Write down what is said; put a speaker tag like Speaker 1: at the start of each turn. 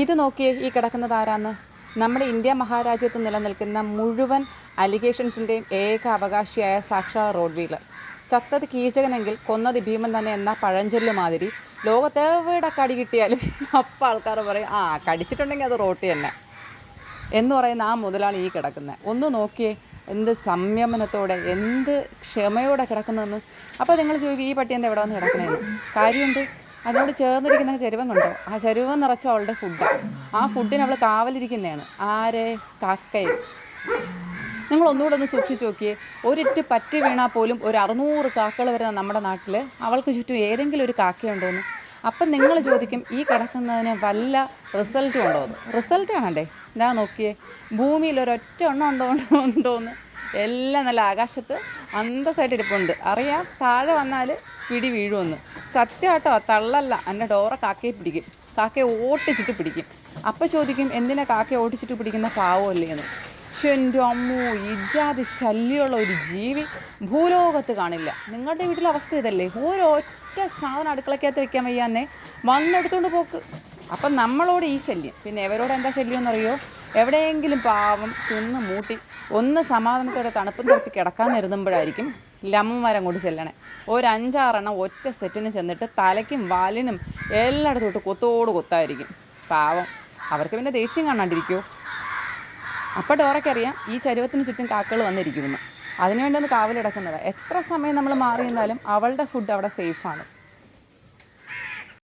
Speaker 1: ഇത് നോക്കിയേ ഈ കിടക്കുന്നത് ആരാന്ന്? നമ്മുടെ ഇന്ത്യ മഹാരാജ്യത്ത് നിലനിൽക്കുന്ന മുഴുവൻ അലിഗേഷൻസിന്റെയും ഏക അവകാശിയായ സാക്ഷാ റോഡ് വീലർ. ചത്തത് കീചകനെങ്കിൽ കൊന്നത് ഭീമൻ തന്നെ എന്ന പഴഞ്ചൊല്ല് മാതിരി. ലോകത്തെവിടെ കടി കിട്ടിയാലും അപ്പം ആൾക്കാർ പറയും ആ കടിച്ചിട്ടുണ്ടെങ്കിൽ അത് റോട്ടി തന്നെ. എന്ന് പറയുന്ന ആ മുതലാണ് ഈ കിടക്കുന്നത്. ഒന്ന് നോക്കിയേ എന്ത് സംയമനത്തോടെ എന്ത് ക്ഷമയോടെ കിടക്കുന്നതെന്ന്. അപ്പോൾ നിങ്ങൾ ചോദിക്കും ഈ പട്ടി എന്താ എവിടെ വന്ന് കിടക്കണേന്ന് കാര്യമുണ്ട്. അതിനോട് ചേർന്നിരിക്കുന്ന ചരുവം കണ്ടോ? ആ ചരുവം നിറച്ച അവളുടെ ഫുഡ് ആ ഫുഡിന് അവൾ കാവലിരിക്കുന്നതാണ്. ആരെ? കാക്കയെ. നിങ്ങൾ ഒന്നുകൂടെ ഒന്ന് സൂക്ഷിച്ചു നോക്കിയേ. ഒരിറ്റ് പറ്റി വീണാൽ പോലും ഒരു അറുന്നൂറ് കാക്കകൾ വരുന്ന നമ്മുടെ നാട്ടിൽ അവൾക്ക് ചുറ്റും ഏതെങ്കിലും ഒരു കാക്കയുണ്ടോ എന്ന്? അപ്പം നിങ്ങൾ ചോദിക്കും ഈ കിടക്കുന്നതിന് വല്ല റിസൾട്ടും ഉണ്ടോ എന്ന്? റിസൾട്ട് ആണല്ലേ? ഞാൻ നോക്കിയേ. ഭൂമിയിൽ ഒരൊറ്റ എണ്ണം ഉണ്ടോ ഉണ്ടോ എന്ന്? എല്ലാം നല്ല ആകാശത്ത് അന്തസ്സായിട്ട് ഇരിപ്പുണ്ട് അറിയാം താഴെ വന്നാൽ പിടി വീഴുമെന്ന്. സത്യമാട്ടോ തള്ളല്ല. എന്റെ ഡോറ കാക്കയെ പിടിക്കും. കാക്കയെ ഓട്ടിച്ചിട്ട് പിടിക്കും. അപ്പം ചോദിക്കും എന്തിനാ കാക്കയെ ഓട്ടിച്ചിട്ട് പിടിക്കുന്ന പാവമല്ലേ എന്ന്. പക്ഷെ എന്റെ അമ്മൂ ഇജാതി ശല്യമുള്ള ഒരു ജീവി ഭൂലോകത്ത് കാണില്ല. നിങ്ങളുടെ വീട്ടിലെ അവസ്ഥ ഇതല്ലേ? ഒരൊറ്റ സാധനം അടുക്കളക്കകത്ത് വെക്കാൻ വയ്യാന്നേ. വന്നെടുത്തോണ്ട് പോക്ക്. അപ്പം നമ്മളോട് ഈ ശല്യം. പിന്നെ എവരോട് എന്താ ശല്യം എന്നറിയോ? എവിടെയെങ്കിലും പാവം തിന്ന് മൂട്ടി ഒന്ന് സമാധാനത്തോടെ തണുപ്പും തൊട്ട് കിടക്കാൻ നിരുന്നുമ്പോഴായിരിക്കും വരം കൊണ്ട് ചെല്ലണേ. ഒരു അഞ്ചാറെണ്ണം ഒറ്റ സെറ്റിന് ചെന്നിട്ട് തലയ്ക്കും വാലിനും എല്ലായിടത്തും തൊട്ട് കൊത്തോട് കൊത്തായിരിക്കും. പാവം. അവർക്ക് പിന്നെ ദേഷ്യം കാണാണ്ടിരിക്കുമോ അപ്പോൾ ഡോറയ്ക്കറിയാം ഈ ചരുവത്തിന് ചുറ്റും കാക്കകൾ വന്നിരിക്കുമെന്ന്. അതിനുവേണ്ടി ഒന്ന് കാവലിടക്കുന്നത്. എത്ര സമയം നമ്മൾ മാറി നിന്നാലും അവളുടെ ഫുഡ് അവിടെ സേഫാണ്